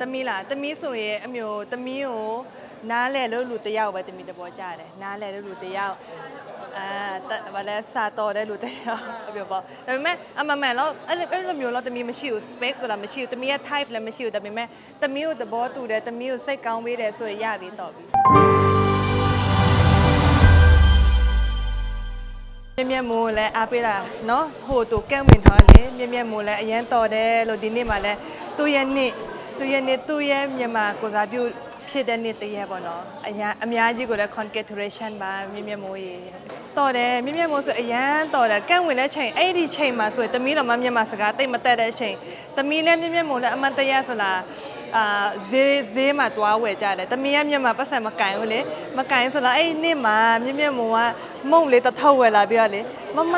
သမီးလားသမီးဆိုရင်အမျိုးသမီးကိုနားလဲလို့လူတစ်ယောက်ပဲသမီးတဘောကြတယ်နားလဲလို့လူတစ်ယောက်အာတက်ဘာလဲစာတော်တဲ့လူတစ်ယောက်အပြောပေါ့ဒါပေမဲ့အမမန်တော့အဲ့လိုအဲ့လိုမျိုးတော့သမီးမရှိဘူး space ဆိုတာမရှိဘူးသမီးရဲ့ type လည်းမရှိဘူးဒါပေမဲ့သမီးကိုသဘောတူတယ်သမီးကိုစိတ်ကောင်းပေးတယ်ဆိုရင်ရပြီတော့ပြီ မြက်မြက်မိုးလည်းအားပေးတာเนาะဟိုတူကဲဝင်ထားလေမြက်မြက်မိုးလည်းအရန်တော်တယ်လို့ဒီနေ့မှလည်းသူ့ရဲ့နေ့ သူ့ရဲ့နေ့သူ့ရဲ့မြန်မာကိုစားပြုဖြစ်တဲ့နေ့တည်းရဲ့ပေါ့နော်အရန်အများကြီးကိုလည်း congratulation ပါမြက်မြက်မိုးရေတော်တယ်မြက်မြက်မိုးဆိုအရန်တော်တယ်ကဲဝင်တဲ့ချိန်အဲ့ဒီချိန်မှာဆိုရင်တမီးတော်မမြန်မာစကားတိတ်မတက်တဲ့ချိန်တမီးနဲ့မြက်မြက်မိုးလည်းအမတ်တရဆိုလားအာဈေးဈေးမှာတွားဝယ်ကြတယ်။တမီးကမြန်မာပတ်စံမကင်ဘူးလေ။မကင်ဆိုတော့အဲ့ဒီနေ့မှာမြင့်မြတ်မိုးကမုံလေးတစ်ထုပ်ဝယ်လာပြီးတော့လေမမ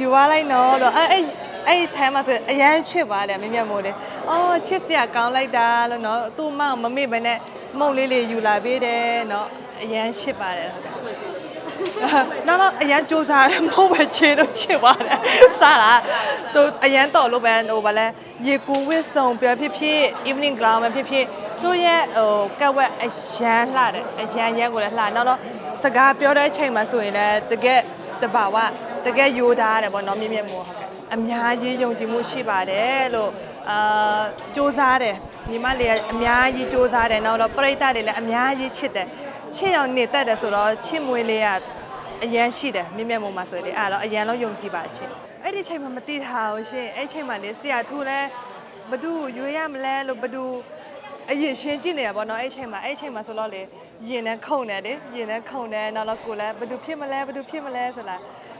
ယူသွားလိုက်နော်လို့အဲ့အဲ့ အဲ့ဒီထဲမှာဆိုအရန်ချစ်ပါတယ်မြင့်မြတ်မိုးလေ။အော်ချစ်စရာကောင်းလိုက်တာလို့နော်။သူ့မောင်မမေ့ဘဲနဲ့မုံလေးလေးယူလာပေးတယ်နော်။အရန်ချစ်ပါတယ်ဟုတ်ကဲ့။နောက်တော့အရန်စူးစားတယ်မဟုတ်ပဲချေလို့ချစ်ပါတယ်စားတာသူအရန်တော်လို့ပဲဟိုဗာလဲရေကူဝစ်စုံပြဖြစ်ဖြစ် evening ground ပဲဖြစ်ဖြစ်သူရဲ့ဟိုကက်ဝက်အရန်လှတယ်အရန်ရန်ကိုလည်းလှနောက်တော့စကားပြောတဲ့အချိန်မှာဆိုရင်လည်းတကယ်တဘာဝတကယ်ယိုသားတယ်ပေါ့နော်မြင့်မြတ်မို့ဟုတ်ကဲ့ အများကြီးယုံကြည်မှုရှိပါတယ်လို့အာစူးစားတယ်ညီမလေးကအများကြီးစူးစားတယ်နောက်တော့ပရိသတ်တွေလည်းအများကြီးချစ်တယ်ချစ်အောင်နေတတ်တယ်ဆိုတော့ချစ်မွေးလေးကအရန်ရှိတယ်မြင့်မြတ်မို့မှာဆိုလေအဲ့တော့အရန်လုံးယုံကြည်ပါရှင်အဲ့ဒီချိန်မှာမသိတာဘူးရှင်အဲ့ချိန်မှာလေဆရာထူလဲဘသူရွေးရမလဲလို့ဘသူအရင်ရှင်းကြည့်နေတာပေါ့နော်အဲ့အချိန်မှာအဲ့အချိန်မှာဆိုတော့လေ ရင်နဲ့ခုန်တယ်လေရင်နဲ့ခုန်တယ်နောက်တော့ကိုလည်းဘယ်သူဖြစ်မလဲဘယ်သူဖြစ်မလဲဆိုလာ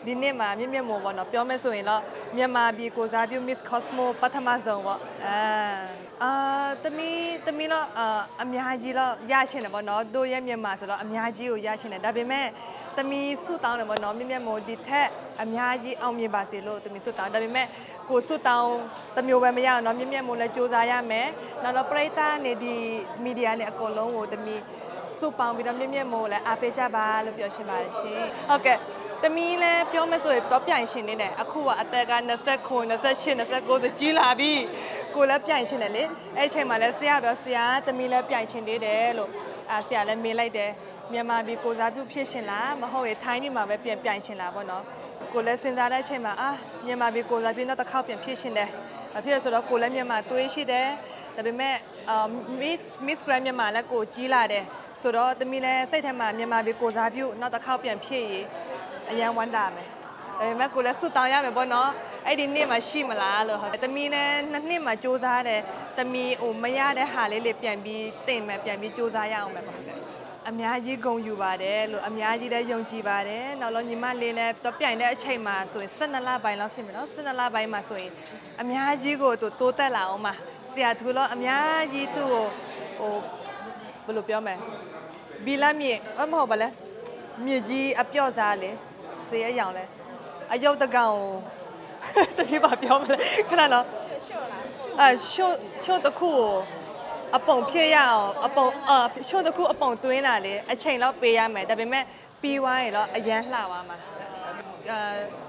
ဒီနေ့မှာမြင့်မြတ်မို့ပေါ့နော်ပြောမယ်ဆိုရင်တော့မြန်မာပြည်ကိုစားပြု Miss Cosmo ပထမဆုံးပေါ့အာအာတမီတမီတော့အာအများကြီးတော့ရချင်တယ်ပေါ့နော်တို့ရဲ့မြန်မာဆိုတော့အများကြီးကိုရချင်တယ်ဒါပေမဲ့တမီစုတောင်းတယ်ပေါ့နော်မြင့်မြတ်မို့ဒီထက်အများကြီးအောင်မြင်ပါစေလို့တမီစုတောင်းဒါပေမဲ့ကိုစုတောင်းတစ်မျိုးပဲမရအောင်နော်မြင့်မြတ်မို့လည်းစူးစမ်းရမယ်နောက်တော့ပရိသတ်နေဒီမီဒီယာနဲ့အကုန်လုံးကိုတမီ စုပေါင်းပြီးတော့မြင့်မြတ်မို့လည်းအားပေးကြပါလို့ပြောချင်ပါတယ်ရှင်ဟုတ်ကဲ့တမီလည်းပြောမယ်ဆိုရင်တော့ပြိုင်ရှင်နေတယ်အခုကအသက်က29 28 29ဆိုကြီးလာပြီကိုလည်းပြိုင်ရှင်တယ်လေအဲ့အချိန်မှာလည်းဆရာပြောဆရာတမီလည်းပြိုင်ရှင်သေးတယ်လို့အာဆရာလည်းမေးလိုက်တယ်မြန်မာပြည်ကိုစားပြုဖြစ်ရှင်လားမဟုတ်ရင်ထိုင်းပြည်မှာပဲပြန်ပြိုင်ရှင်လားပေါ့နော်ကိုလည်းစဉ်းစားတဲ့အချိန်မှာအာမြန်မာပြည်ကိုစားပြုတော့တစ်ခေါက်ပြန်ဖြစ်ရှင်တယ် ဘာဖြစ်လဲဆိုတော့ကိုလည်းမြန်မာတွေးရှိတယ်ဒါပေမဲ့အာ Miss Miss Grand မြန်မာလည်းကိုကြီးလာတယ်ဆိုတော့တမီလည်းစိတ်ထဲမှာမြန်မာပြည်ကိုစားပြုနောက်တစ်ခေါက်ပြန်ဖြစ်ရေးအရန်ဝမ်းတာမယ်ဒါပေမဲ့ကိုလည်းစွတ်တောင်းရမယ်ပေါ့နော်အဲ့ဒီနေ့မှရှိမလားလို့ဟုတ်တမီးနဲ့နှစ်နှစ်မှစူးစမ်းတယ်တမီးဟိုမရတဲ့ဟာလေးလေးပြန်ပြီးတင်မယ်ပြန်ပြီးစူးစမ်းရအောင်ပဲပေါ့ အများကြီးဂုဏ်ယူပါတယ်လို့အများကြီးလည်းယုံကြည်ပါတယ်နောက်တော့ညီမလေးလည်းတော့ပြိုင်တဲ့အချိန်မှာဆိုရင်12လပိုင်းလောက်ဖြစ်မယ်နော်12လပိုင်းမှာဆိုရင်အများကြီးကိုသူတိုးတက်လာအောင်ပါဆရာသူတော့အများကြီးသူ့ကိုဟိုဘယ်လိုပြောမလဲဘီလာမြေအမဟုတ်ပါလဲမြေကြီးအပြော့စားလေဆေးအယောင်လဲအယုတ်တကောင်ကိုတတိပါပြောမလဲခဏတော့အဲရှုံရှုံတစ်ခုကို အပုံဖြစ်ရအောင်အပုံအာရှုံတစ်ခုအပုံတွင်းတာလေအချိန်တော့ပေးရမယ်ဒါပေမဲ့ပြီးသွားရင်တော့အရန်လှသွားမှာအာ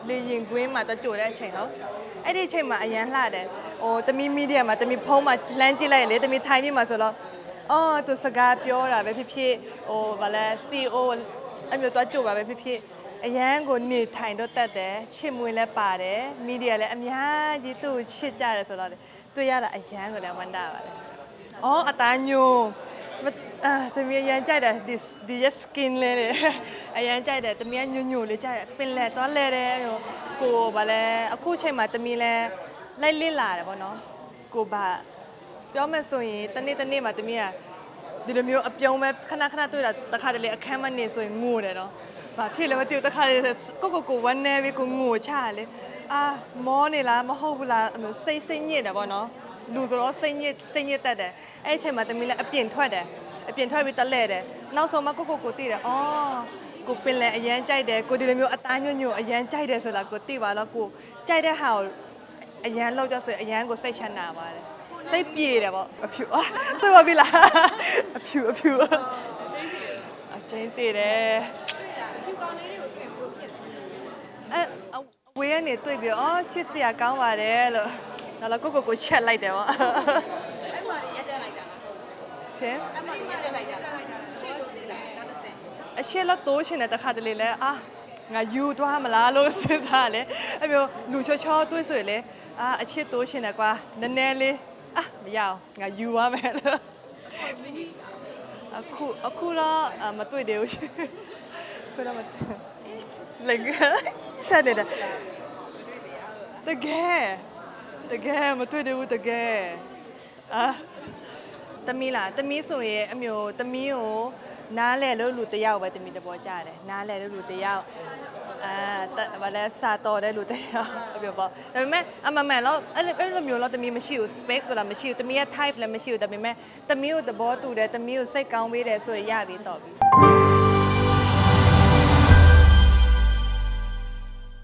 လေရင်ကွင်းမှာတကြိုတဲ့အချိန်နော်အဲ့ဒီအချိန်မှာအရန်လှတယ်ဟိုတမီမီဒီယာမှာတမီဖုန်းမှာလှမ်းကြည့်လိုက်ရင်လေတမီထိုင်ပြီးမှာဆိုတော့အော်သူစကားပြောတာပဲဖြစ်ဖြစ်ဟိုဗာလဲ CEO အဲ့မျိုးတော့ကြိုပါပဲဖြစ်ဖြစ်အရန်ကိုနေထိုင်တော့တတ်တယ်ချစ်မွေးလည်းပါတယ်မီဒီယာလည်းအများကြီးသူ့ကိုချစ်ကြတယ်ဆိုတော့လေတွေ့ရတာအရန်ကိုလည်းဝမ်းသာပါတယ်။ အော်အသားညိုမအာတမီးအရန်ကြိုက်တယ်ဒီဒီရဲ့ skin လေးလေအရန်ကြိုက်တယ်တမီးကညိုညိုလေးကြိုက်တယ်ပင်လဲသွားလဲတယ်ဟိုကိုဗာလဲအခုချိန်မှာတမီးလဲလိုက်လစ်လာတယ်ပေါ့နော်ကိုဗာပြောမယ်ဆိုရင်တနေ့တနေ့မှာတမီးကဒီလိုမျိုးအပြုံးပဲခဏခဏတွေ့တာတခါတလေအခန်းမနေဆိုရင်ငိုတယ်နော်။ဘာဖြစ်လဲမသိဘူးတခါလေကိုကိုကိုဝမ်းနေပြီကိုငိုချရလေ။အာမောနေလားမဟုတ်ဘူးလားအမျိုးစိတ်စိတ်ညစ်တယ်ပေါ့နော်။ လူဆိုတော့စိတ်ညစ်စိတ်ညစ်တတ်တယ်။အဲ့အချိန်မှာတမီးလည်းအပြင်ထွက်တယ်။အပြင်ထွက်ပြီးတလဲတယ်။နောက်ဆုံးမှကိုကိုကိုသိတယ်။အော်ကိုပင်လည်းအရန်ကြိုက်တယ်ကိုဒီလိုမျိုးအသားညွန့်ညွန့်အရန်ကြိုက်တယ်ဆိုတာကိုသိပါတော့ကိုကြိုက်တဲ့ဟာကိုအရန်လောက်ကြဆိုရင်အရန်ကိုစိတ်ချမ်းသာပါတယ်။စိတ်ပြေတယ်ပေါ့အဖြူအာသိပါပြီလားအဖြူအဖြူအချင်းတည်တယ်ဖြူကောင်းလေးတွေကိုတွေ့ဖို့ဖြစ်တယ်အဲအဝေးကနေတွေ့ပြီးအော်ချစ်စရာကောင်းပါတယ်လို့ နောက်တော့ကိုကိုကိုချက်လိုက်တယ်ပေါ့အဲ့မှာရက်တက်လိုက်တာရှင်အဲ့မှာရက်တက်လိုက်ကြလားရှေ့လို့သေးလားနောက်တစ်ဆင့်အရှက်လက်တိုးရှင်တဲ့တခါတလေလဲအာငါယူသွားမလားလို့စဉ်းစားတယ်အဲ့မျိုးလူချောချောတွေးဆိုရင်လေအာအချစ်တိုးရှင်တယ်ကွာနည်းနည်းလေးအာမရအောင်ငါယူသွားမယ်လို့မင်းကြီးအခုအခုတော့အာမတွေ့သေးဘူးရှင်ခုတော့မတွေ့လင်္ကာချက်နေတာတကယ် တကယ်မတွေ့သေးဘူးတကယ်အာတမီးလားတမီးဆိုရင်အမျိုးတမီးကိုနားလဲလို့လူတစ်ယောက်ပဲတမီးတဘောကြတယ်နားလဲလို့လူတစ်ယောက်အာတဘာလဲစာတော်တဲ့လူတစ်ယောက်အပြောပေါ့ဒါပေမဲ့အမမှန်တော့အဲ့လိုအဲ့လိုမျိုးတော့တမီးမရှိဘူး space ဆိုတာမရှိဘူးတမီးရဲ့ type လည်းမရှိဘူးဒါပေမဲ့တမီးကိုသဘောတူတယ်တမီးကိုစိတ်ကောင်းပေးတယ်ဆိုရင်ရပြီတော့ပြီ